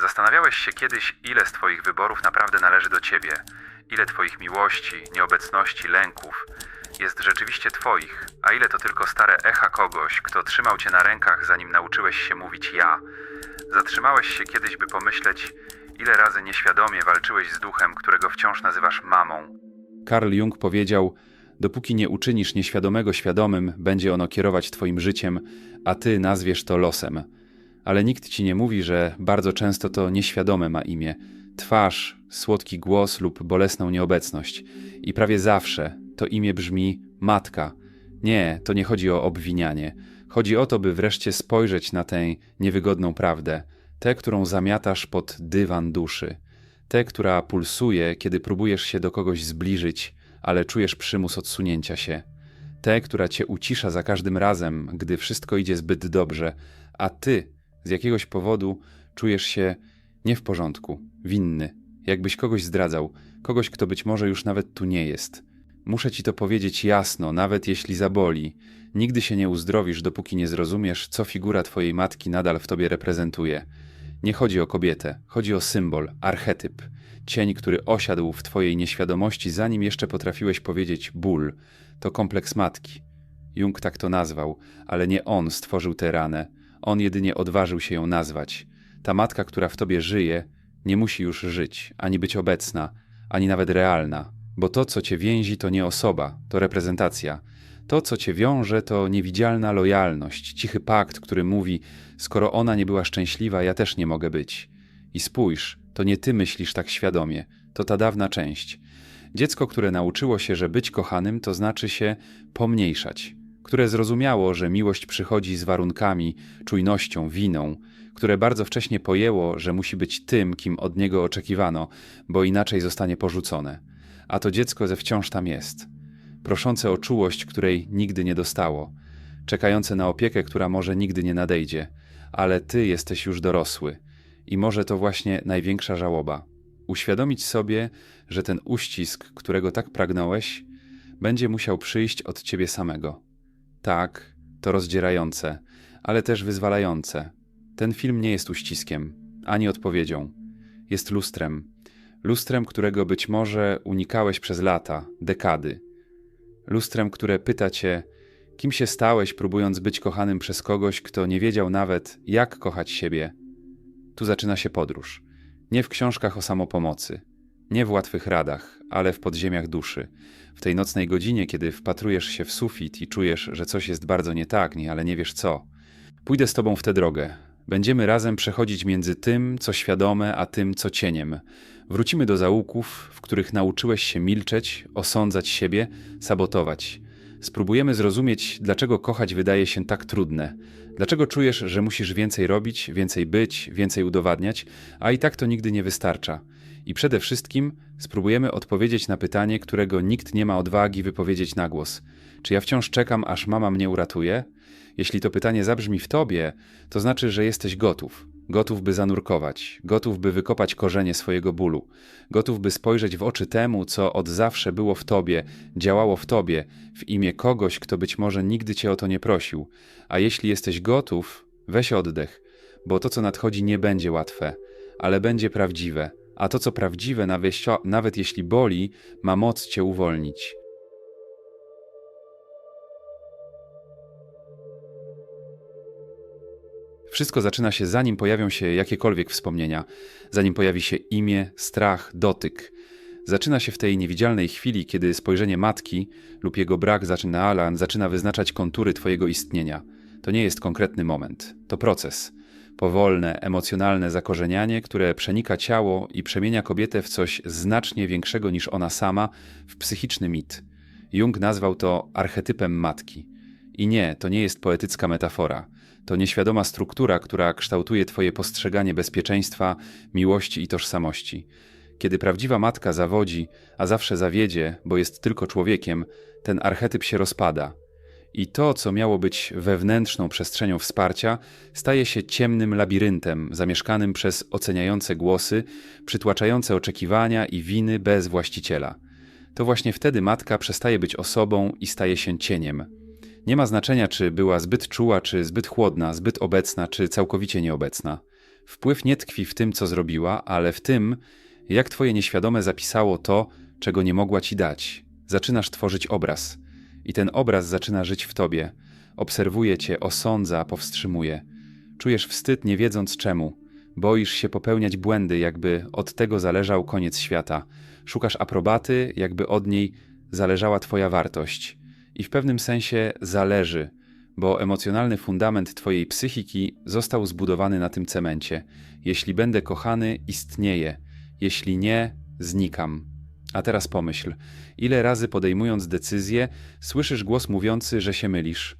Zastanawiałeś się kiedyś, ile z Twoich wyborów naprawdę należy do Ciebie? Ile Twoich miłości, nieobecności, lęków jest rzeczywiście Twoich, a ile to tylko stare echa kogoś, kto trzymał Cię na rękach, zanim nauczyłeś się mówić ja? Zatrzymałeś się kiedyś, by pomyśleć, ile razy nieświadomie walczyłeś z duchem, którego wciąż nazywasz mamą? Karl Jung powiedział: Dopóki nie uczynisz nieświadomego świadomym, będzie ono kierować Twoim życiem, a Ty nazwiesz to losem. Ale nikt ci nie mówi, że bardzo często to nieświadome ma imię twarz, słodki głos lub bolesną nieobecność. I prawie zawsze to imię brzmi matka. Nie, to nie chodzi o obwinianie. Chodzi o to, by wreszcie spojrzeć na tę niewygodną prawdę, tę, którą zamiatasz pod dywan duszy, tę, która pulsuje, kiedy próbujesz się do kogoś zbliżyć, ale czujesz przymus odsunięcia się, tę, która cię ucisza za każdym razem, gdy wszystko idzie zbyt dobrze, a ty z jakiegoś powodu czujesz się nie w porządku, winny, jakbyś kogoś zdradzał, kogoś, kto być może już nawet tu nie jest. Muszę ci to powiedzieć jasno, nawet jeśli zaboli. Nigdy się nie uzdrowisz, dopóki nie zrozumiesz, co figura twojej matki nadal w tobie reprezentuje. Nie chodzi o kobietę, chodzi o symbol, archetyp, cień, który osiadł w twojej nieświadomości, zanim jeszcze potrafiłeś powiedzieć ból. To kompleks matki. Jung tak to nazwał, ale nie on stworzył tę ranę. On jedynie odważył się ją nazwać. Ta matka, która w tobie żyje, nie musi już żyć, ani być obecna, ani nawet realna, bo to, co cię więzi, to nie osoba, to reprezentacja. To, co cię wiąże, to niewidzialna lojalność, cichy pakt, który mówi: Skoro ona nie była szczęśliwa, ja też nie mogę być. I spójrz, to nie ty myślisz tak świadomie, to ta dawna część. Dziecko, które nauczyło się, że być kochanym to znaczy się pomniejszać, które zrozumiało, że miłość przychodzi z warunkami, czujnością, winą, które bardzo wcześnie pojęło, że musi być tym, kim od niego oczekiwano, bo inaczej zostanie porzucone. A to dziecko ze wciąż tam jest, proszące o czułość, której nigdy nie dostało, czekające na opiekę, która może nigdy nie nadejdzie, ale ty jesteś już dorosły i może to właśnie największa żałoba. Uświadomić sobie, że ten uścisk, którego tak pragnąłeś, będzie musiał przyjść od ciebie samego. Tak, to rozdzierające, ale też wyzwalające. Ten film nie jest uściskiem, ani odpowiedzią. Jest lustrem. Lustrem, którego być może unikałeś przez lata, dekady. Lustrem, które pyta cię, kim się stałeś, próbując być kochanym przez kogoś, kto nie wiedział nawet, jak kochać siebie. Tu zaczyna się podróż. Nie w książkach o samopomocy, nie w łatwych radach, ale w podziemiach duszy. W tej nocnej godzinie, kiedy wpatrujesz się w sufit i czujesz, że coś jest bardzo nie tak, nie, ale nie wiesz co. Pójdę z tobą w tę drogę. Będziemy razem przechodzić między tym, co świadome, a tym, co cieniem. Wrócimy do zaułków, w których nauczyłeś się milczeć, osądzać siebie, sabotować. Spróbujemy zrozumieć, dlaczego kochać wydaje się tak trudne. Dlaczego czujesz, że musisz więcej robić, więcej być, więcej udowadniać, a i tak to nigdy nie wystarcza. I przede wszystkim spróbujemy odpowiedzieć na pytanie, którego nikt nie ma odwagi wypowiedzieć na głos. Czy ja wciąż czekam, aż mama mnie uratuje? Jeśli to pytanie zabrzmi w tobie, to znaczy, że jesteś gotów. Gotów, by zanurkować, gotów, by wykopać korzenie swojego bólu, gotów, by spojrzeć w oczy temu, co od zawsze było w tobie, działało w tobie, w imię kogoś, kto być może nigdy cię o to nie prosił. A jeśli jesteś gotów, weź oddech, bo to, co nadchodzi, nie będzie łatwe, ale będzie prawdziwe. A to, co prawdziwe, nawet jeśli boli, ma moc cię uwolnić. Wszystko zaczyna się zanim pojawią się jakiekolwiek wspomnienia, zanim pojawi się imię, strach, dotyk. Zaczyna się w tej niewidzialnej chwili, kiedy spojrzenie matki lub jego brak zaczyna Alan, zaczyna wyznaczać kontury Twojego istnienia. To nie jest konkretny moment, to proces. Powolne, emocjonalne zakorzenianie, które przenika ciało i przemienia kobietę w coś znacznie większego niż ona sama, w psychiczny mit. Jung nazwał to archetypem matki. I nie, to nie jest poetycka metafora to nieświadoma struktura, która kształtuje Twoje postrzeganie bezpieczeństwa, miłości i tożsamości. Kiedy prawdziwa matka zawodzi, a zawsze zawiedzie, bo jest tylko człowiekiem, ten archetyp się rozpada. I to, co miało być wewnętrzną przestrzenią wsparcia, staje się ciemnym labiryntem, zamieszkanym przez oceniające głosy, przytłaczające oczekiwania i winy bez właściciela. To właśnie wtedy matka przestaje być osobą i staje się cieniem nie ma znaczenia, czy była zbyt czuła, czy zbyt chłodna, zbyt obecna, czy całkowicie nieobecna. Wpływ nie tkwi w tym, co zrobiła, ale w tym, jak twoje nieświadome zapisało to, czego nie mogła ci dać. Zaczynasz tworzyć obraz. I ten obraz zaczyna żyć w tobie. Obserwuje cię, osądza, powstrzymuje. Czujesz wstyd, nie wiedząc czemu. Boisz się popełniać błędy, jakby od tego zależał koniec świata. Szukasz aprobaty, jakby od niej zależała twoja wartość. I w pewnym sensie zależy, bo emocjonalny fundament twojej psychiki został zbudowany na tym cemencie. Jeśli będę kochany, istnieję. Jeśli nie, znikam. A teraz pomyśl, ile razy podejmując decyzję, słyszysz głos mówiący, że się mylisz.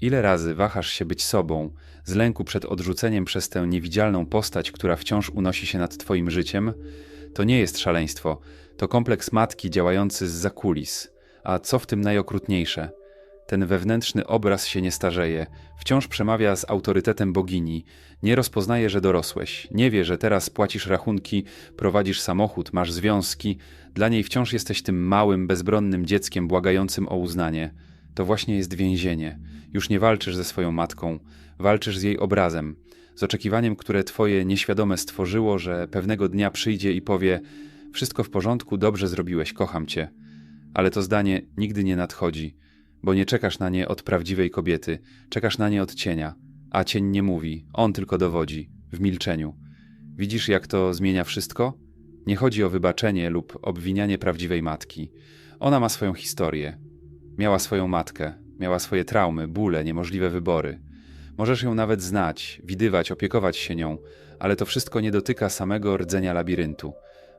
Ile razy wahasz się być sobą, z lęku przed odrzuceniem przez tę niewidzialną postać, która wciąż unosi się nad twoim życiem? To nie jest szaleństwo, to kompleks matki działający z zakulis. A co w tym najokrutniejsze? Ten wewnętrzny obraz się nie starzeje, wciąż przemawia z autorytetem bogini, nie rozpoznaje, że dorosłeś, nie wie, że teraz płacisz rachunki, prowadzisz samochód, masz związki, dla niej wciąż jesteś tym małym, bezbronnym dzieckiem błagającym o uznanie. To właśnie jest więzienie. Już nie walczysz ze swoją matką, walczysz z jej obrazem, z oczekiwaniem, które twoje nieświadome stworzyło, że pewnego dnia przyjdzie i powie: Wszystko w porządku, dobrze zrobiłeś, kocham cię. Ale to zdanie nigdy nie nadchodzi, bo nie czekasz na nie od prawdziwej kobiety, czekasz na nie od cienia, a cień nie mówi, on tylko dowodzi, w milczeniu. Widzisz, jak to zmienia wszystko? Nie chodzi o wybaczenie lub obwinianie prawdziwej matki. Ona ma swoją historię. Miała swoją matkę, miała swoje traumy, bóle, niemożliwe wybory. Możesz ją nawet znać, widywać, opiekować się nią, ale to wszystko nie dotyka samego rdzenia labiryntu,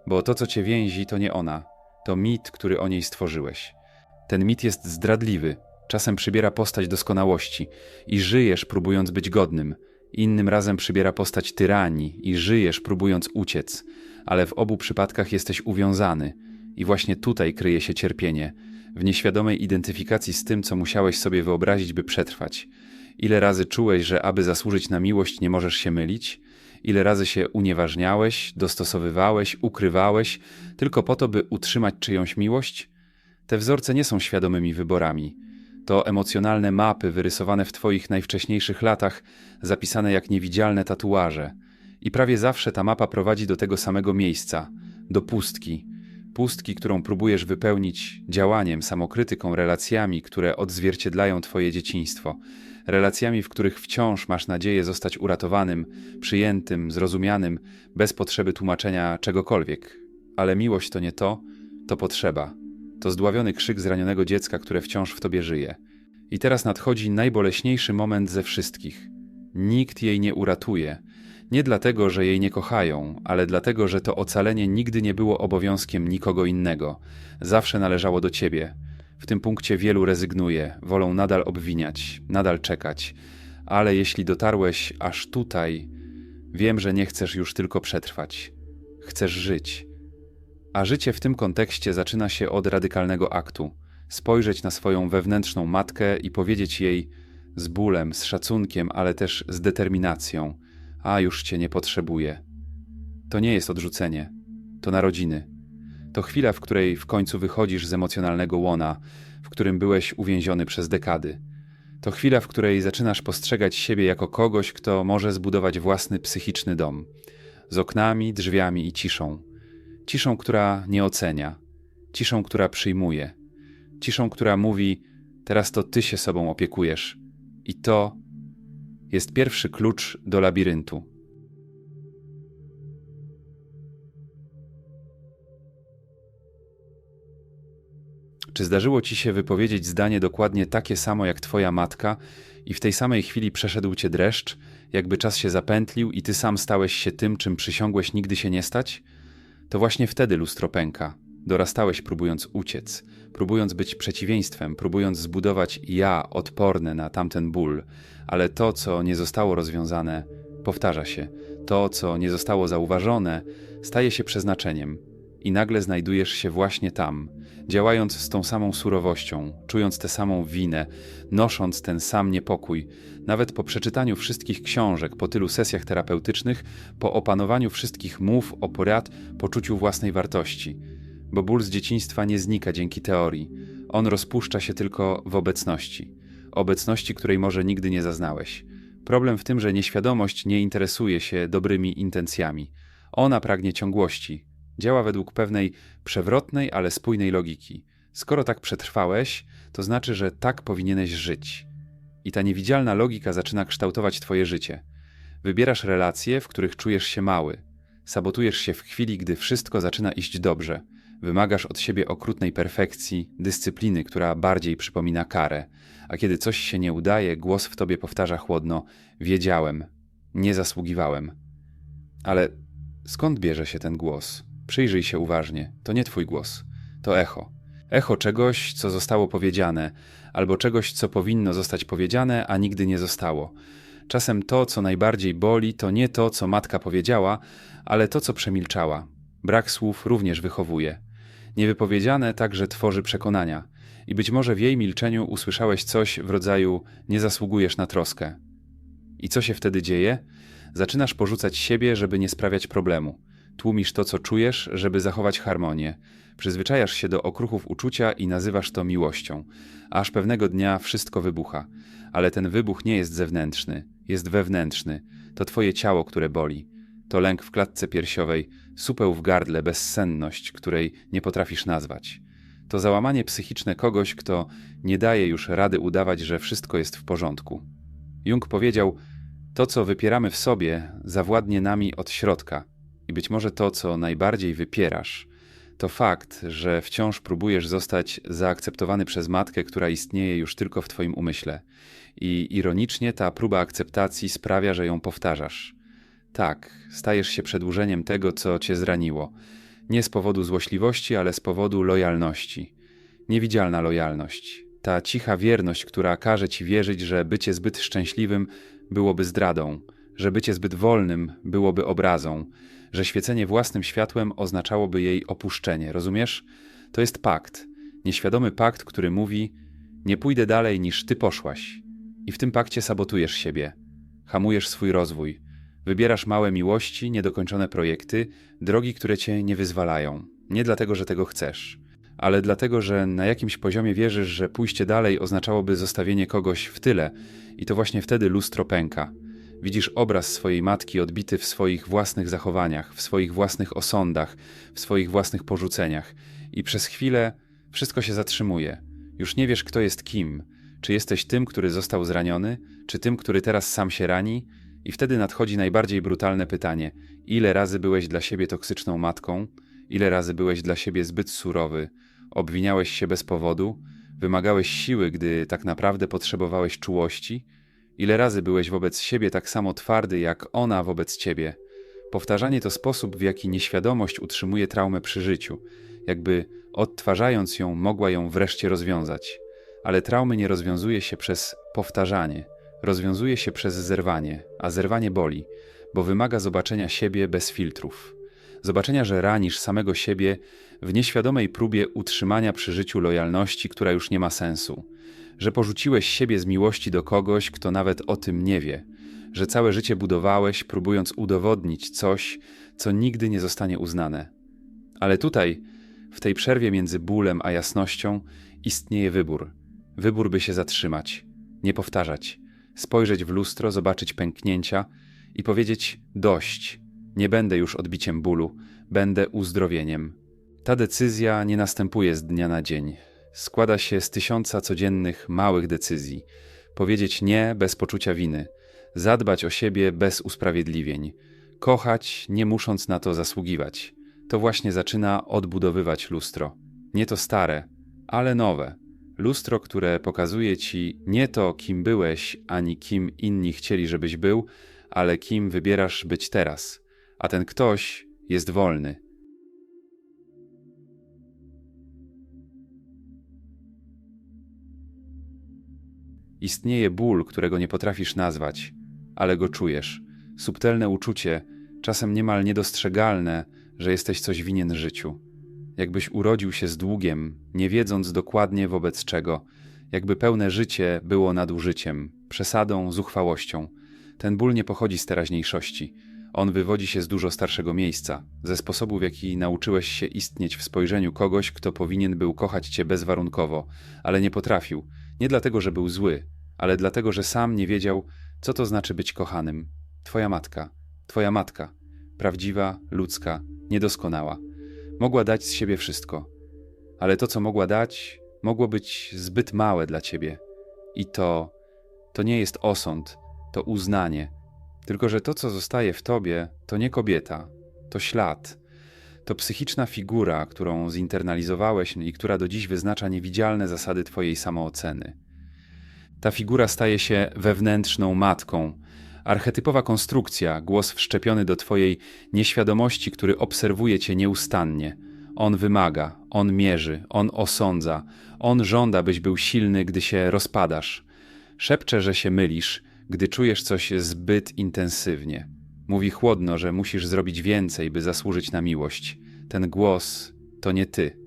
bo to, co cię więzi, to nie ona, to mit, który o niej stworzyłeś. Ten mit jest zdradliwy, czasem przybiera postać doskonałości i żyjesz, próbując być godnym. Innym razem przybiera postać tyranii i żyjesz, próbując uciec, ale w obu przypadkach jesteś uwiązany i właśnie tutaj kryje się cierpienie, w nieświadomej identyfikacji z tym, co musiałeś sobie wyobrazić, by przetrwać. Ile razy czułeś, że aby zasłużyć na miłość nie możesz się mylić? Ile razy się unieważniałeś, dostosowywałeś, ukrywałeś, tylko po to, by utrzymać czyjąś miłość? Te wzorce nie są świadomymi wyborami. To emocjonalne mapy wyrysowane w Twoich najwcześniejszych latach, zapisane jak niewidzialne tatuaże. I prawie zawsze ta mapa prowadzi do tego samego miejsca do pustki. Pustki, którą próbujesz wypełnić działaniem, samokrytyką, relacjami, które odzwierciedlają Twoje dzieciństwo. Relacjami, w których wciąż masz nadzieję zostać uratowanym, przyjętym, zrozumianym, bez potrzeby tłumaczenia czegokolwiek. Ale miłość to nie to, to potrzeba. To zdławiony krzyk zranionego dziecka, które wciąż w tobie żyje. I teraz nadchodzi najboleśniejszy moment ze wszystkich. Nikt jej nie uratuje. Nie dlatego, że jej nie kochają, ale dlatego, że to ocalenie nigdy nie było obowiązkiem nikogo innego. Zawsze należało do ciebie. W tym punkcie wielu rezygnuje, wolą nadal obwiniać, nadal czekać. Ale jeśli dotarłeś aż tutaj, wiem, że nie chcesz już tylko przetrwać. Chcesz żyć. A życie w tym kontekście zaczyna się od radykalnego aktu. Spojrzeć na swoją wewnętrzną matkę i powiedzieć jej z bólem, z szacunkiem, ale też z determinacją: A już cię nie potrzebuję. To nie jest odrzucenie, to narodziny. To chwila, w której w końcu wychodzisz z emocjonalnego łona, w którym byłeś uwięziony przez dekady. To chwila, w której zaczynasz postrzegać siebie jako kogoś, kto może zbudować własny psychiczny dom z oknami, drzwiami i ciszą. Ciszą, która nie ocenia, ciszą, która przyjmuje, ciszą, która mówi: Teraz to ty się sobą opiekujesz. I to jest pierwszy klucz do labiryntu. Czy zdarzyło ci się wypowiedzieć zdanie dokładnie takie samo jak twoja matka, i w tej samej chwili przeszedł cię dreszcz, jakby czas się zapętlił i ty sam stałeś się tym, czym przysiągłeś nigdy się nie stać? To właśnie wtedy lustro pęka. Dorastałeś próbując uciec, próbując być przeciwieństwem, próbując zbudować ja odporne na tamten ból, ale to, co nie zostało rozwiązane, powtarza się. To, co nie zostało zauważone, staje się przeznaczeniem. I nagle znajdujesz się właśnie tam, działając z tą samą surowością, czując tę samą winę, nosząc ten sam niepokój, nawet po przeczytaniu wszystkich książek, po tylu sesjach terapeutycznych, po opanowaniu wszystkich mów o porad, poczuciu własnej wartości. Bo ból z dzieciństwa nie znika dzięki teorii, on rozpuszcza się tylko w obecności, obecności, której może nigdy nie zaznałeś. Problem w tym, że nieświadomość nie interesuje się dobrymi intencjami. Ona pragnie ciągłości. Działa według pewnej przewrotnej, ale spójnej logiki. Skoro tak przetrwałeś, to znaczy, że tak powinieneś żyć. I ta niewidzialna logika zaczyna kształtować twoje życie. Wybierasz relacje, w których czujesz się mały. Sabotujesz się w chwili, gdy wszystko zaczyna iść dobrze. Wymagasz od siebie okrutnej perfekcji, dyscypliny, która bardziej przypomina karę. A kiedy coś się nie udaje, głos w tobie powtarza chłodno: Wiedziałem, nie zasługiwałem. Ale skąd bierze się ten głos? Przyjrzyj się uważnie. To nie twój głos, to echo. Echo czegoś, co zostało powiedziane, albo czegoś, co powinno zostać powiedziane, a nigdy nie zostało. Czasem to, co najbardziej boli, to nie to, co matka powiedziała, ale to, co przemilczała. Brak słów również wychowuje. Niewypowiedziane także tworzy przekonania. I być może w jej milczeniu usłyszałeś coś w rodzaju: Nie zasługujesz na troskę. I co się wtedy dzieje? Zaczynasz porzucać siebie, żeby nie sprawiać problemu. Tłumisz to, co czujesz, żeby zachować harmonię. Przyzwyczajasz się do okruchów uczucia i nazywasz to miłością. Aż pewnego dnia wszystko wybucha. Ale ten wybuch nie jest zewnętrzny, jest wewnętrzny. To twoje ciało, które boli. To lęk w klatce piersiowej, supeł w gardle, bezsenność, której nie potrafisz nazwać. To załamanie psychiczne kogoś, kto nie daje już rady udawać, że wszystko jest w porządku. Jung powiedział: To, co wypieramy w sobie, zawładnie nami od środka. I być może to, co najbardziej wypierasz, to fakt, że wciąż próbujesz zostać zaakceptowany przez matkę, która istnieje już tylko w Twoim umyśle. I ironicznie ta próba akceptacji sprawia, że ją powtarzasz. Tak, stajesz się przedłużeniem tego, co cię zraniło. Nie z powodu złośliwości, ale z powodu lojalności. Niewidzialna lojalność. Ta cicha wierność, która każe ci wierzyć, że bycie zbyt szczęśliwym byłoby zdradą, że bycie zbyt wolnym byłoby obrazą, że świecenie własnym światłem oznaczałoby jej opuszczenie. Rozumiesz? To jest pakt. Nieświadomy pakt, który mówi: Nie pójdę dalej niż ty poszłaś. I w tym pakcie sabotujesz siebie. Hamujesz swój rozwój. Wybierasz małe miłości, niedokończone projekty, drogi, które cię nie wyzwalają. Nie dlatego, że tego chcesz, ale dlatego, że na jakimś poziomie wierzysz, że pójście dalej oznaczałoby zostawienie kogoś w tyle, i to właśnie wtedy lustro pęka. Widzisz obraz swojej matki odbity w swoich własnych zachowaniach, w swoich własnych osądach, w swoich własnych porzuceniach, i przez chwilę wszystko się zatrzymuje. Już nie wiesz, kto jest kim. Czy jesteś tym, który został zraniony, czy tym, który teraz sam się rani? I wtedy nadchodzi najbardziej brutalne pytanie: ile razy byłeś dla siebie toksyczną matką? Ile razy byłeś dla siebie zbyt surowy? Obwiniałeś się bez powodu? Wymagałeś siły, gdy tak naprawdę potrzebowałeś czułości? Ile razy byłeś wobec siebie tak samo twardy, jak ona wobec ciebie? Powtarzanie to sposób, w jaki nieświadomość utrzymuje traumę przy życiu, jakby odtwarzając ją, mogła ją wreszcie rozwiązać. Ale traumy nie rozwiązuje się przez powtarzanie, rozwiązuje się przez zerwanie, a zerwanie boli, bo wymaga zobaczenia siebie bez filtrów. Zobaczenia, że ranisz samego siebie w nieświadomej próbie utrzymania przy życiu lojalności, która już nie ma sensu że porzuciłeś siebie z miłości do kogoś, kto nawet o tym nie wie, że całe życie budowałeś, próbując udowodnić coś, co nigdy nie zostanie uznane. Ale tutaj, w tej przerwie między bólem a jasnością, istnieje wybór. Wybór, by się zatrzymać, nie powtarzać, spojrzeć w lustro, zobaczyć pęknięcia i powiedzieć: Dość, nie będę już odbiciem bólu, będę uzdrowieniem. Ta decyzja nie następuje z dnia na dzień składa się z tysiąca codziennych małych decyzji. Powiedzieć nie bez poczucia winy, zadbać o siebie bez usprawiedliwień, kochać nie musząc na to zasługiwać. To właśnie zaczyna odbudowywać lustro. Nie to stare, ale nowe. Lustro, które pokazuje ci nie to, kim byłeś, ani kim inni chcieli, żebyś był, ale kim wybierasz być teraz. A ten ktoś jest wolny. Istnieje ból, którego nie potrafisz nazwać, ale go czujesz. Subtelne uczucie, czasem niemal niedostrzegalne, że jesteś coś winien życiu. Jakbyś urodził się z długiem, nie wiedząc dokładnie wobec czego, jakby pełne życie było nadużyciem, przesadą, zuchwałością. Ten ból nie pochodzi z teraźniejszości. On wywodzi się z dużo starszego miejsca, ze sposobu, w jaki nauczyłeś się istnieć w spojrzeniu kogoś, kto powinien był kochać cię bezwarunkowo, ale nie potrafił, nie dlatego, że był zły, ale dlatego, że sam nie wiedział, Co to znaczy być kochanym? Twoja matka, twoja matka, prawdziwa, ludzka, niedoskonała. Mogła dać z siebie wszystko, ale to, co mogła dać, mogło być zbyt małe dla ciebie. I to, to nie jest osąd, to uznanie. Tylko, że to, co zostaje w tobie, to nie kobieta, to ślad. To psychiczna figura, którą zinternalizowałeś i która do dziś wyznacza niewidzialne zasady twojej samooceny. Ta figura staje się wewnętrzną matką, archetypowa konstrukcja, głos wszczepiony do twojej nieświadomości, który obserwuje cię nieustannie. On wymaga, on mierzy, on osądza, on żąda, byś był silny, gdy się rozpadasz. Szepcze, że się mylisz, gdy czujesz coś zbyt intensywnie. Mówi chłodno, że musisz zrobić więcej, by zasłużyć na miłość. Ten głos to nie ty.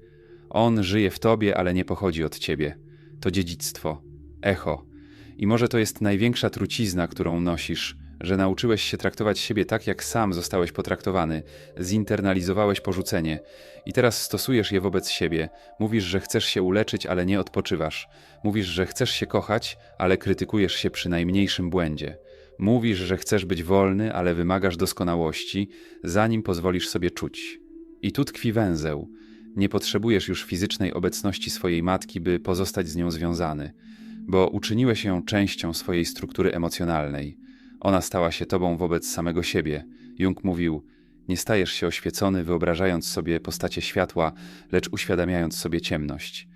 On żyje w tobie, ale nie pochodzi od ciebie. To dziedzictwo, echo. I może to jest największa trucizna, którą nosisz, że nauczyłeś się traktować siebie tak, jak sam zostałeś potraktowany, zinternalizowałeś porzucenie i teraz stosujesz je wobec siebie. Mówisz, że chcesz się uleczyć, ale nie odpoczywasz. Mówisz, że chcesz się kochać, ale krytykujesz się przy najmniejszym błędzie. Mówisz, że chcesz być wolny, ale wymagasz doskonałości, zanim pozwolisz sobie czuć. I tu tkwi węzeł. Nie potrzebujesz już fizycznej obecności swojej matki, by pozostać z nią związany, bo uczyniłeś ją częścią swojej struktury emocjonalnej. Ona stała się tobą wobec samego siebie. Jung mówił: Nie stajesz się oświecony, wyobrażając sobie postacie światła, lecz uświadamiając sobie ciemność.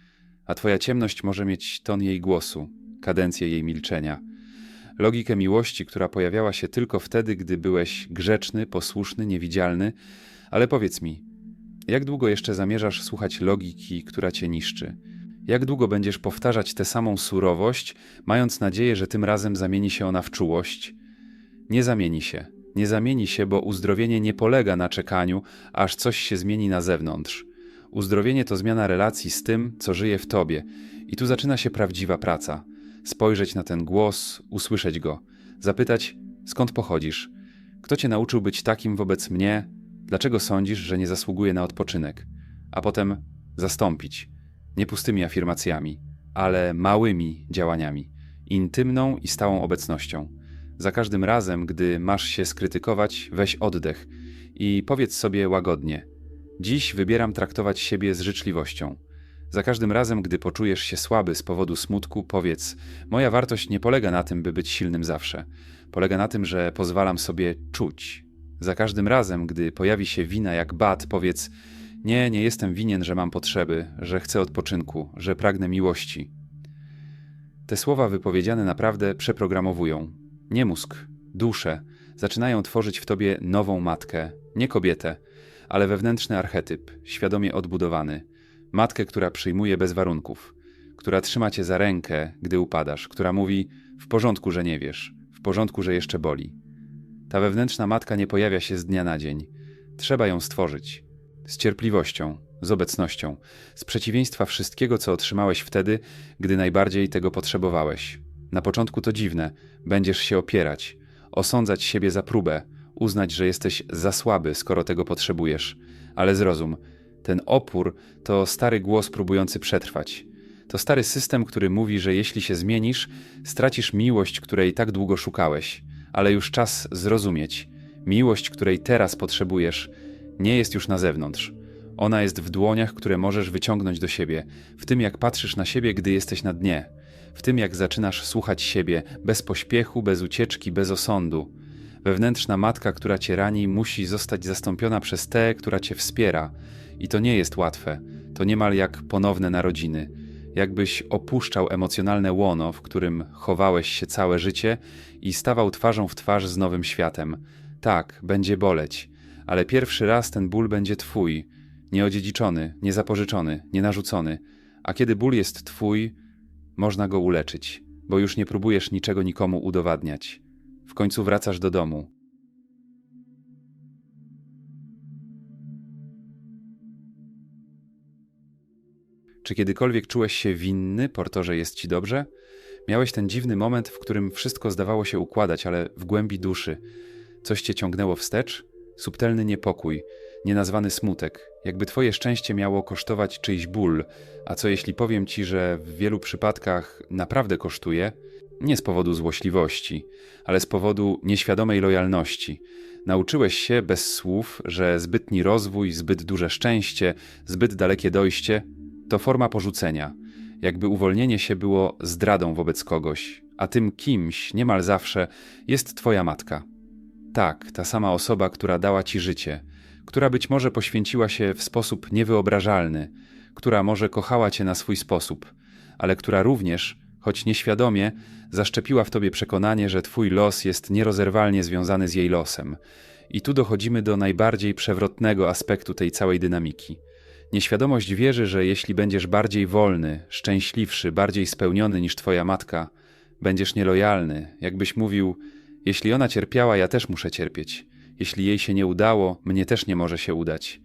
A twoja ciemność może mieć ton jej głosu, kadencję jej milczenia logikę miłości, która pojawiała się tylko wtedy, gdy byłeś grzeczny, posłuszny, niewidzialny, ale powiedz mi, jak długo jeszcze zamierzasz słuchać logiki, która cię niszczy? Jak długo będziesz powtarzać tę samą surowość, mając nadzieję, że tym razem zamieni się ona w czułość? Nie zamieni się. Nie zamieni się, bo uzdrowienie nie polega na czekaniu, aż coś się zmieni na zewnątrz. Uzdrowienie to zmiana relacji z tym, co żyje w tobie, i tu zaczyna się prawdziwa praca spojrzeć na ten głos, usłyszeć go, zapytać, skąd pochodzisz, kto cię nauczył być takim wobec mnie, dlaczego sądzisz, że nie zasługuję na odpoczynek, a potem zastąpić, nie pustymi afirmacjami, ale małymi działaniami, intymną i stałą obecnością. Za każdym razem, gdy masz się skrytykować, weź oddech i powiedz sobie łagodnie: Dziś wybieram traktować siebie z życzliwością. Za każdym razem, gdy poczujesz się słaby z powodu smutku, powiedz: Moja wartość nie polega na tym, by być silnym zawsze. Polega na tym, że pozwalam sobie czuć. Za każdym razem, gdy pojawi się wina jak bat, powiedz: Nie, nie jestem winien, że mam potrzeby, że chcę odpoczynku, że pragnę miłości. Te słowa wypowiedziane naprawdę przeprogramowują. Nie mózg, duszę zaczynają tworzyć w tobie nową matkę, nie kobietę, ale wewnętrzny archetyp, świadomie odbudowany Matkę, która przyjmuje bez warunków, która trzyma cię za rękę, gdy upadasz, która mówi: W porządku, że nie wiesz, w porządku, że jeszcze boli. Ta wewnętrzna matka nie pojawia się z dnia na dzień. Trzeba ją stworzyć. Z cierpliwością, z obecnością, z przeciwieństwa wszystkiego, co otrzymałeś wtedy, gdy najbardziej tego potrzebowałeś. Na początku to dziwne, będziesz się opierać, osądzać siebie za próbę, uznać, że jesteś za słaby, skoro tego potrzebujesz. Ale zrozum, ten opór to stary głos próbujący przetrwać. To stary system, który mówi, że jeśli się zmienisz, stracisz miłość, której tak długo szukałeś, ale już czas zrozumieć. Miłość, której teraz potrzebujesz, nie jest już na zewnątrz. Ona jest w dłoniach, które możesz wyciągnąć do siebie, w tym jak patrzysz na siebie, gdy jesteś na dnie, w tym jak zaczynasz słuchać siebie, bez pośpiechu, bez ucieczki, bez osądu. Wewnętrzna matka, która cię rani, musi zostać zastąpiona przez tę, która cię wspiera, i to nie jest łatwe, to niemal jak ponowne narodziny. Jakbyś opuszczał emocjonalne łono, w którym chowałeś się całe życie i stawał twarzą w twarz z nowym światem. Tak, będzie boleć, ale pierwszy raz ten ból będzie twój, nieodziedziczony, niezapożyczony, nienarzucony. A kiedy ból jest twój, można go uleczyć, bo już nie próbujesz niczego nikomu udowadniać. W końcu wracasz do domu, Czy kiedykolwiek czułeś się winny, Portorze jest ci dobrze? Miałeś ten dziwny moment, w którym wszystko zdawało się układać, ale w głębi duszy coś cię ciągnęło wstecz? Subtelny niepokój, nienazwany smutek, jakby twoje szczęście miało kosztować czyjś ból, a co jeśli powiem ci, że w wielu przypadkach naprawdę kosztuje? Nie z powodu złośliwości, ale z powodu nieświadomej lojalności. Nauczyłeś się bez słów, że zbytni rozwój, zbyt duże szczęście, zbyt dalekie dojście to forma porzucenia, jakby uwolnienie się było zdradą wobec kogoś, a tym kimś niemal zawsze jest Twoja matka. Tak, ta sama osoba, która dała Ci życie, która być może poświęciła się w sposób niewyobrażalny, która może kochała Cię na swój sposób, ale która również, choć nieświadomie, zaszczepiła w Tobie przekonanie, że Twój los jest nierozerwalnie związany z jej losem. I tu dochodzimy do najbardziej przewrotnego aspektu tej całej dynamiki. Nieświadomość wierzy, że jeśli będziesz bardziej wolny, szczęśliwszy, bardziej spełniony niż Twoja matka, będziesz nielojalny, jakbyś mówił: Jeśli ona cierpiała, ja też muszę cierpieć. Jeśli jej się nie udało, mnie też nie może się udać.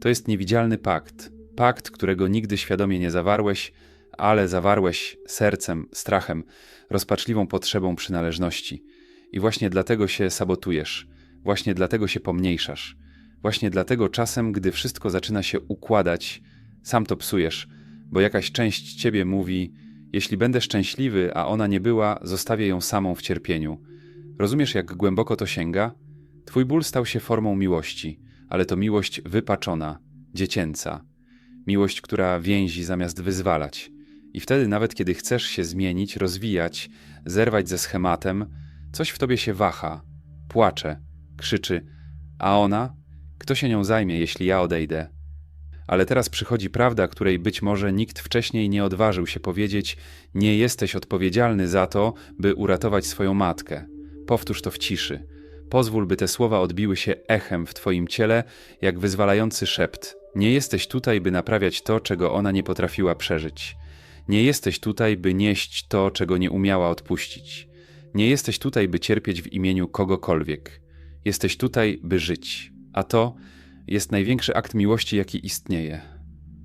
To jest niewidzialny pakt, pakt, którego nigdy świadomie nie zawarłeś, ale zawarłeś sercem, strachem, rozpaczliwą potrzebą przynależności. I właśnie dlatego się sabotujesz, właśnie dlatego się pomniejszasz, właśnie dlatego czasem, gdy wszystko zaczyna się układać, sam to psujesz, bo jakaś część ciebie mówi: Jeśli będę szczęśliwy, a ona nie była, zostawię ją samą w cierpieniu. Rozumiesz, jak głęboko to sięga? Twój ból stał się formą miłości, ale to miłość wypaczona, dziecięca. Miłość, która więzi zamiast wyzwalać. I wtedy, nawet kiedy chcesz się zmienić, rozwijać, zerwać ze schematem, coś w tobie się waha, płacze, krzyczy: A ona? Kto się nią zajmie, jeśli ja odejdę? Ale teraz przychodzi prawda, której być może nikt wcześniej nie odważył się powiedzieć: Nie jesteś odpowiedzialny za to, by uratować swoją matkę. Powtórz to w ciszy. Pozwól, by te słowa odbiły się echem w Twoim ciele, jak wyzwalający szept. Nie jesteś tutaj, by naprawiać to, czego ona nie potrafiła przeżyć. Nie jesteś tutaj, by nieść to, czego nie umiała odpuścić. Nie jesteś tutaj, by cierpieć w imieniu kogokolwiek. Jesteś tutaj, by żyć. A to jest największy akt miłości, jaki istnieje.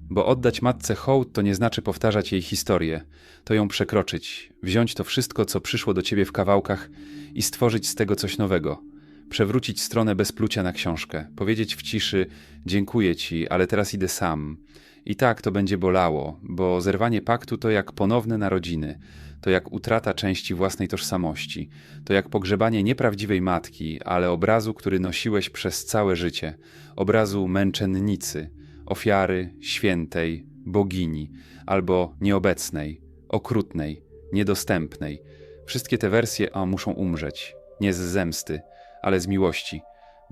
Bo oddać matce hołd to nie znaczy powtarzać jej historię, to ją przekroczyć, wziąć to wszystko, co przyszło do ciebie w kawałkach i stworzyć z tego coś nowego. Przewrócić stronę bez plucia na książkę, powiedzieć w ciszy: Dziękuję ci, ale teraz idę sam. I tak to będzie bolało, bo zerwanie paktu to jak ponowne narodziny, to jak utrata części własnej tożsamości, to jak pogrzebanie nieprawdziwej matki, ale obrazu, który nosiłeś przez całe życie, obrazu męczennicy, ofiary świętej, bogini, albo nieobecnej, okrutnej, niedostępnej. Wszystkie te wersje a muszą umrzeć, nie z zemsty, ale z miłości,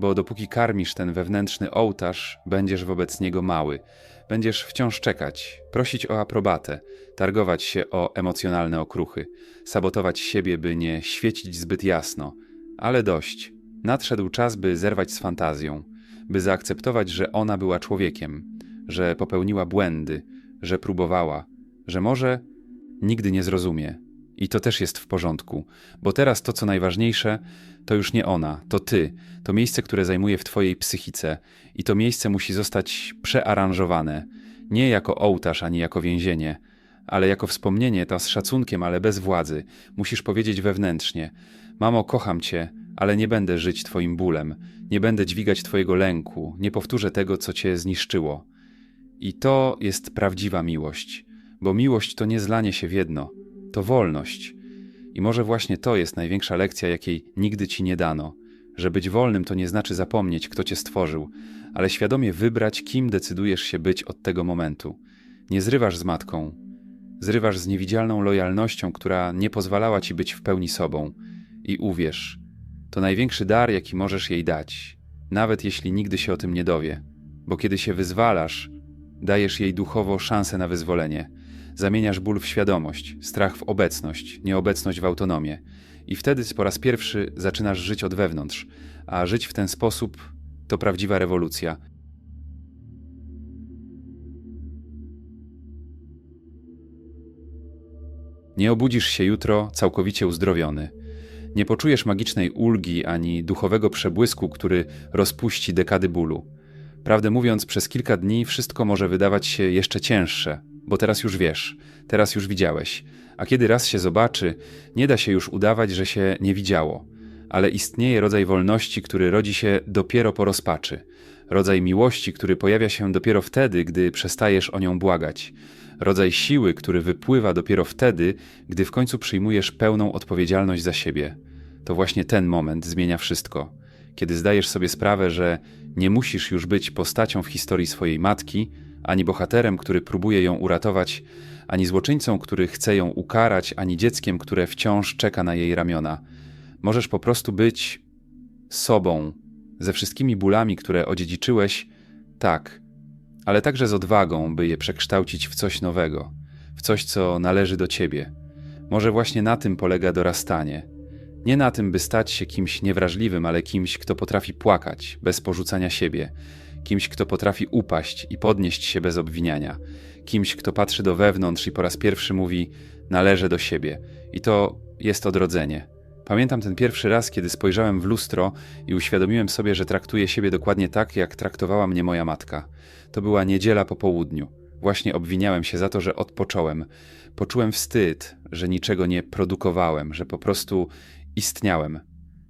bo dopóki karmisz ten wewnętrzny ołtarz, będziesz wobec niego mały. Będziesz wciąż czekać, prosić o aprobatę, targować się o emocjonalne okruchy, sabotować siebie, by nie świecić zbyt jasno. Ale dość. Nadszedł czas, by zerwać z fantazją, by zaakceptować, że ona była człowiekiem, że popełniła błędy, że próbowała, że może nigdy nie zrozumie. I to też jest w porządku, bo teraz to, co najważniejsze, to już nie ona, to ty, to miejsce, które zajmuje w twojej psychice, i to miejsce musi zostać przearanżowane, nie jako ołtarz ani jako więzienie, ale jako wspomnienie, ta z szacunkiem, ale bez władzy. Musisz powiedzieć wewnętrznie: Mamo, kocham cię, ale nie będę żyć twoim bólem, nie będę dźwigać twojego lęku, nie powtórzę tego, co cię zniszczyło. I to jest prawdziwa miłość, bo miłość to nie zlanie się w jedno, to wolność. I może właśnie to jest największa lekcja, jakiej nigdy ci nie dano. Że być wolnym to nie znaczy zapomnieć, kto cię stworzył, ale świadomie wybrać, kim decydujesz się być od tego momentu. Nie zrywasz z matką, zrywasz z niewidzialną lojalnością, która nie pozwalała ci być w pełni sobą. I uwierz, to największy dar, jaki możesz jej dać, nawet jeśli nigdy się o tym nie dowie, bo kiedy się wyzwalasz, dajesz jej duchowo szansę na wyzwolenie. Zamieniasz ból w świadomość, strach w obecność, nieobecność w autonomię. I wtedy po raz pierwszy zaczynasz żyć od wewnątrz, a żyć w ten sposób to prawdziwa rewolucja. Nie obudzisz się jutro całkowicie uzdrowiony. Nie poczujesz magicznej ulgi ani duchowego przebłysku, który rozpuści dekady bólu. Prawdę mówiąc, przez kilka dni wszystko może wydawać się jeszcze cięższe, bo teraz już wiesz, teraz już widziałeś, a kiedy raz się zobaczy, nie da się już udawać, że się nie widziało. Ale istnieje rodzaj wolności, który rodzi się dopiero po rozpaczy. Rodzaj miłości, który pojawia się dopiero wtedy, gdy przestajesz o nią błagać. Rodzaj siły, który wypływa dopiero wtedy, gdy w końcu przyjmujesz pełną odpowiedzialność za siebie. To właśnie ten moment zmienia wszystko. Kiedy zdajesz sobie sprawę, że nie musisz już być postacią w historii swojej matki, ani bohaterem, który próbuje ją uratować, ani złoczyńcą, który chce ją ukarać, ani dzieckiem, które wciąż czeka na jej ramiona. Możesz po prostu być sobą, ze wszystkimi bólami, które odziedziczyłeś, tak, ale także z odwagą, by je przekształcić w coś nowego, w coś, co należy do ciebie. Może właśnie na tym polega dorastanie. Nie na tym, by stać się kimś niewrażliwym, ale kimś, kto potrafi płakać bez porzucania siebie, kimś, kto potrafi upaść i podnieść się bez obwiniania, kimś, kto patrzy do wewnątrz i po raz pierwszy mówi: Należę do siebie. I to jest odrodzenie. Pamiętam ten pierwszy raz, kiedy spojrzałem w lustro i uświadomiłem sobie, że traktuję siebie dokładnie tak, jak traktowała mnie moja matka. To była niedziela po południu. Właśnie obwiniałem się za to, że odpocząłem. Poczułem wstyd, że niczego nie produkowałem, że po prostu istniałem.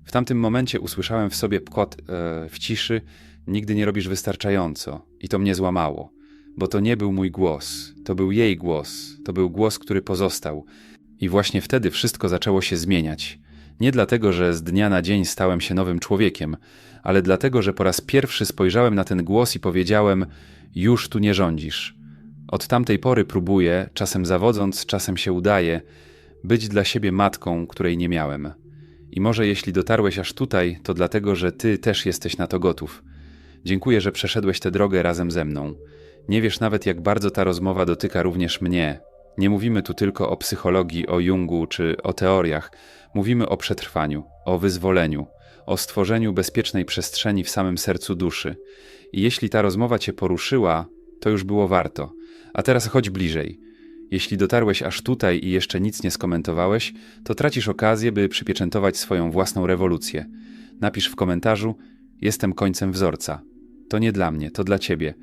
W tamtym momencie usłyszałem w sobie pkot e, w ciszy: Nigdy nie robisz wystarczająco. I to mnie złamało, bo to nie był mój głos, to był jej głos, to był głos, który pozostał. I właśnie wtedy wszystko zaczęło się zmieniać. Nie dlatego, że z dnia na dzień stałem się nowym człowiekiem, ale dlatego, że po raz pierwszy spojrzałem na ten głos i powiedziałem: Już tu nie rządzisz. Od tamtej pory próbuję, czasem zawodząc, czasem się udaje, być dla siebie matką, której nie miałem. I może jeśli dotarłeś aż tutaj, to dlatego, że ty też jesteś na to gotów. Dziękuję, że przeszedłeś tę drogę razem ze mną. Nie wiesz nawet, jak bardzo ta rozmowa dotyka również mnie. Nie mówimy tu tylko o psychologii, o Jungu czy o teoriach. Mówimy o przetrwaniu, o wyzwoleniu, o stworzeniu bezpiecznej przestrzeni w samym sercu duszy. I jeśli ta rozmowa cię poruszyła, to już było warto. A teraz chodź bliżej. Jeśli dotarłeś aż tutaj i jeszcze nic nie skomentowałeś, to tracisz okazję, by przypieczętować swoją własną rewolucję. Napisz w komentarzu: Jestem końcem wzorca. To nie dla mnie, to dla ciebie,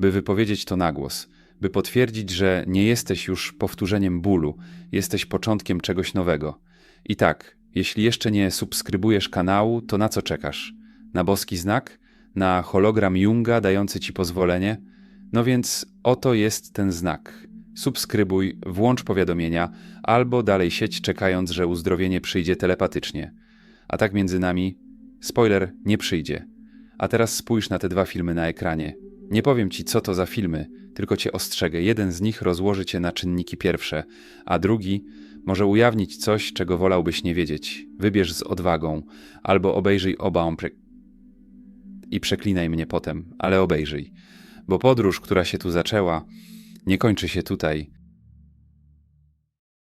by wypowiedzieć to na głos, by potwierdzić, że nie jesteś już powtórzeniem bólu, jesteś początkiem czegoś nowego. I tak, jeśli jeszcze nie subskrybujesz kanału, to na co czekasz? Na boski znak? Na hologram Junga dający ci pozwolenie? No więc oto jest ten znak. Subskrybuj, włącz powiadomienia, albo dalej sieć czekając, że uzdrowienie przyjdzie telepatycznie. A tak między nami, spoiler, nie przyjdzie. A teraz spójrz na te dwa filmy na ekranie. Nie powiem ci, co to za filmy, tylko cię ostrzegę. Jeden z nich rozłoży cię na czynniki pierwsze, a drugi może ujawnić coś, czego wolałbyś nie wiedzieć. Wybierz z odwagą, albo obejrzyj oba pre... i przeklinaj mnie potem, ale obejrzyj. Bo podróż, która się tu zaczęła, nie kończy się tutaj.